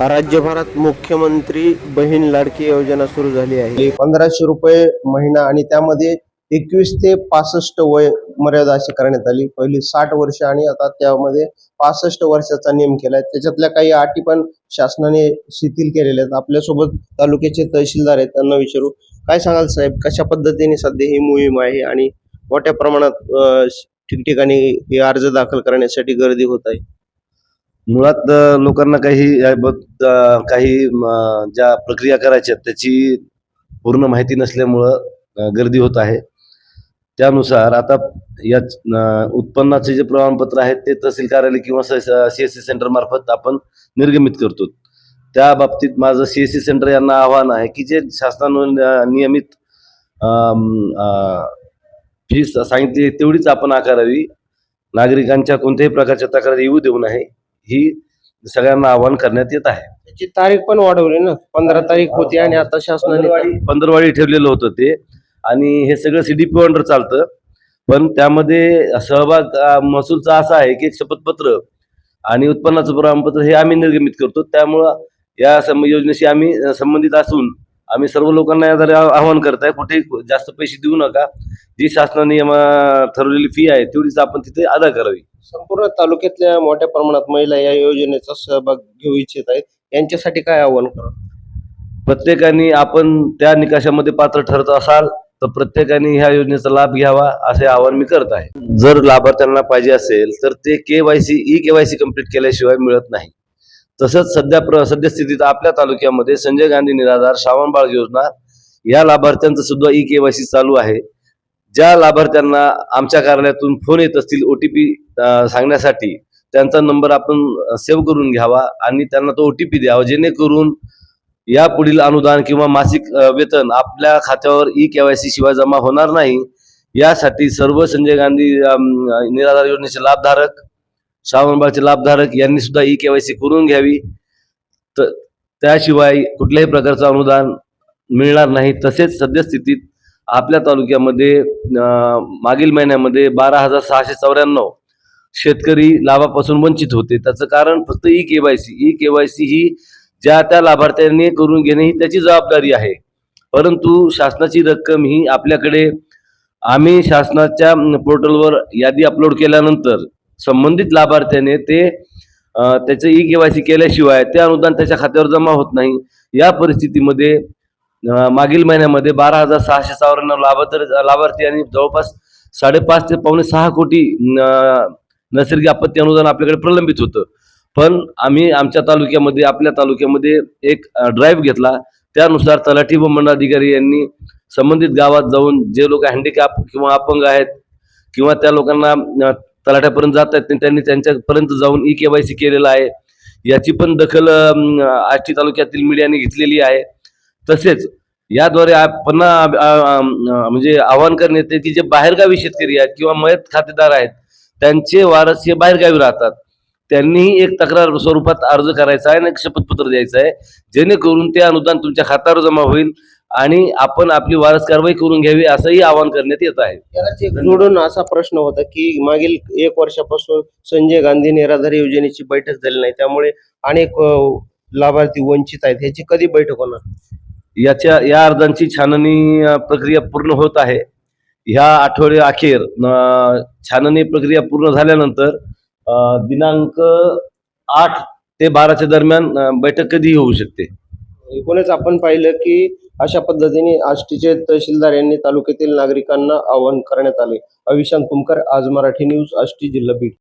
राज्यभरात मुख्यमंत्री बहीण लाडकी योजना सुरू झाली आहे. पंधराशे रुपये महिना आणि त्यामध्ये एकवीस ते पासष्ट वय मर्यादा अशी करण्यात आली. पहिली साठ वर्ष आणि आता त्यामध्ये पासष्ट वर्षाचा नियम केलाय. त्याच्यातल्या काही अटी पण शासनाने शिथिल केलेल्या आहेत. आपल्यासोबत तालुक्याचे तहसीलदार आहेत त्यांना विचारू. काय सांगाल साहेब कशा पद्धतीने सध्या ही मोहीम आहे आणि मोठ्या प्रमाणात ठिकठिकाणी हे अर्ज दाखल करण्यासाठी गर्दी होत आहे? मुळात लोकांना काही याबाबत काही ज्या प्रक्रिया करायच्या त्याची पूर्ण माहिती नसल्यामुळं गर्दी होत आहे. त्यानुसार आता या उत्पन्नाचे जे प्रमाणपत्र आहेत ते तहसील कार्यालय किंवा सी एस सी सेंटर मार्फत आपण निर्गमित करतो. त्या बाबतीत माझं सी एस सी सेंटर यांना आव्हान आहे की जे शासनानं नियमित फीस सांगितली तेवढीच आपण आकारावी. नागरिकांच्या कोणत्याही प्रकारच्या तक्रारी येऊ देऊ नये. ही सगळ्यांना आवाहन करण्यात येत आहे. त्याची तारीख पण वाढवली ना. पंधरा तारीख होती आणि आता शासनाने पंधरवाडी ठेवलेलं होतं ते. आणि हे सगळं सीडीपी अंडर चालतं. पण त्यामध्ये सहभाग महसूलचा असा आहे की शपथपत्र आणि उत्पन्नाचं प्रमाणपत्र हे आम्ही निर्गमित करतो. त्यामुळं या सम योजनेशी आम्ही संबंधित असून आम्ही सर्व लोकांना याद्वारे आव- आवाहन करत आहे कुठे जास्त पैसे देऊ नका. जी शासनाने ठरवलेली फी आहे तेवढीच आपण तिथे अदा करावी. संपूर्ण तालुक्यातल्या मोठ्या प्रमाणात महिला या योजनेचा सहभाग घेऊ इच्छित आहेत. यांच्यासाठी काय आव्हान करा? प्रत्येकाने आपण त्या निकषामध्ये पात्र ठरत असाल तर प्रत्येकाने ह्या योजनेचा लाभ घ्यावा असे आवाहन मी करत आहे. जर लाभार्थ्यांना पाहिजे असेल तर ते K Y C E K Y C complete केल्याशिवाय मिळत नाही. तसंच सध्या प्र सद्यस्थितीत आपल्या तालुक्यामध्ये संजय गांधी निराधार श्रावण बाळ योजना या लाभार्थ्यांचं सुद्धा ई के चालू आहे. ज्या लाभार्थ्यांना आमच्या कार्यालयातून फोन येत असतील ओ टी पी सांगण्यासाठी त्यांचा नंबर आपण सेव्ह करून घ्यावा आणि त्यांना तो ओ टी पी द्यावा. जेणेकरून या पुढील अनुदान किंवा मासिक वेतन आपल्या खात्यावर ई केवायसी शिवाय जमा होणार नाही. यासाठी सर्व संजय गांधी निराधार योजनेचे लाभधारक श्रावणबाळचे लाभधारक यांनी सुद्धा ई केवायसी करून घ्यावी. त त्याशिवाय कुठल्याही प्रकारचं अनुदान मिळणार नाही. तसेच सद्यस्थितीत आपल्या तालुक्यामध्ये मागील महिन्यामध्ये बारा हजार सहाशे चौऱ्याण्णव शेतकरी लाभापासून वंचित होते. त्याचं कारण फक्त ई केवायसी ई केवायसी ही ज्या त्या लाभार्थ्यांनी करून घेणे ही त्याची जबाबदारी आहे. परंतु शासनाची रक्कम ही आपल्याकडे आम्ही शासनाच्या पोर्टलवर यादी अपलोड केल्यानंतर संबंधित लाभार्थ्याने ते त्याचं ई केवायसी केल्याशिवाय ते अनुदान त्याच्या खात्यावर जमा होत नाही. या परिस्थितीमध्ये मागील महिन्यामध्ये बारा हजार सहाशे चौऱ्याण्णव लाभार्थी लाभार्थी आणि जवळपास साडेपाच ते पावणे सहा कोटी नैसर्गिक आपत्ती अनुदान आपल्याकडे प्रलंबित होतं. पण आम्ही आमच्या तालुक्यामध्ये आपल्या तालुक्यामध्ये एक ड्राईव्ह घेतला. त्यानुसार तलाठी व मंडळाधिकारी यांनी संबंधित गावात जाऊन जे लोक हँडिकॅप किंवा अपंग आहेत किंवा त्या लोकांना तलाठ्यापर्यंत जात आहेत त्यांनी त्यांच्यापर्यंत जाऊन ई के वाय सी केलेलं आहे. याची पण दखल आष्टी तालुक्यातील मीडियाने घेतलेली आहे. तसेच याद्वारे पन्हा पुन्हा म्हणजे आवाहन करण्यात येते की जे बाहेरगावी शेतकरी आहेत किंवा मयत खातेदार आहेत त्यांचे वारस हे बाहेरगावी राहतात. त्यांनीही एक तक्रार स्वरूपात अर्ज करायचा आहे आणि एक शपथपत्र द्यायचं आहे. जेणेकरून ते अनुदान तुमच्या खात्यावर जमा होईल. आणि आपण आपली वारस कारवाई करून घ्यावी असंही आवाहन करण्यात येत आहे. जोडून असा प्रश्न होता की मागील एक वर्षापासून संजय गांधी निराधार योजनेची बैठक झाली नाही. त्यामुळे अनेक लाभार्थी वंचित आहेत. ह्याची कधी बैठक होणार? याच्या या अर्जांची छाननी प्रक्रिया पूर्ण होत आहे. ह्या आठवडे अखेर छाननी प्रक्रिया पूर्ण झाल्यानंतर दिनांक आठ ते बाराच्या दरम्यान बैठक कधीही होऊ शकते. एकूणच आपण पाहिलं की अशा पद्धतीने आष्टीचे तहसीलदार यांनी तालुक्यातील नागरिकांना आवाहन करण्यात आले. अविशांत कुमकर आज मराठी न्यूज आष्टी जिल्हा बीड.